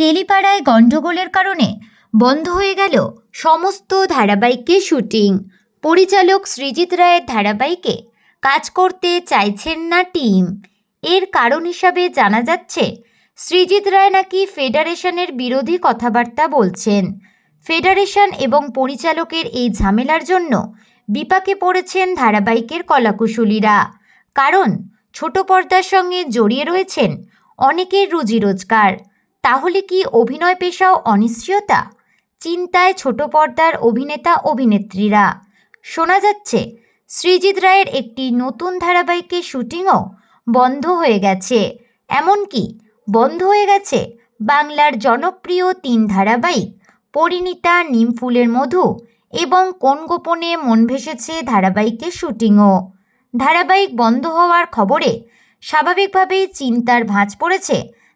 টেলিপাড়ায় গণ্ডগোলের কারণে বন্ধ হয়ে গেল সমস্ত ধারাবাহিকের শুটিং। পরিচালক সৃজিত রায়ের ধারাবাহিকে কাজ করতে চাইছেন না টিম। এর কারণ হিসাবে জানা যাচ্ছে, সৃজিত রায় নাকি ফেডারেশনের বিরোধী কথাবার্তা বলছেন। ফেডারেশন এবং পরিচালকের এই ঝামেলার জন্য বিপাকে পড়েছেন ধারাবাহিকের কলাকুশলীরা। কারণ ছোট পর্দার সঙ্গে জড়িয়ে রয়েছেন অনেকের রুজি রোজগার। তাহলে কি অভিনয় পেশাও অনিশ্চয়তা? চিন্তায় ছোট পর্দার অভিনেতা অভিনেত্রীরা। শোনা যাচ্ছে সৃজিত রায়ের একটি নতুন ধারাবাহিকের শুটিংও বন্ধ হয়ে গেছে। এমনকি বন্ধ হয়ে গেছে বাংলার জনপ্রিয় তিন ধারাবাহিক, পরিণীতা, নিমফুলের মধু এবং কোন গোপনে মন ভেসেছে ধারাবাহিকের শুটিংও। ধারাবাহিক বন্ধ হওয়ার খবরে স্বাভাবিকভাবেই চিন্তার ভাঁজ পড়েছে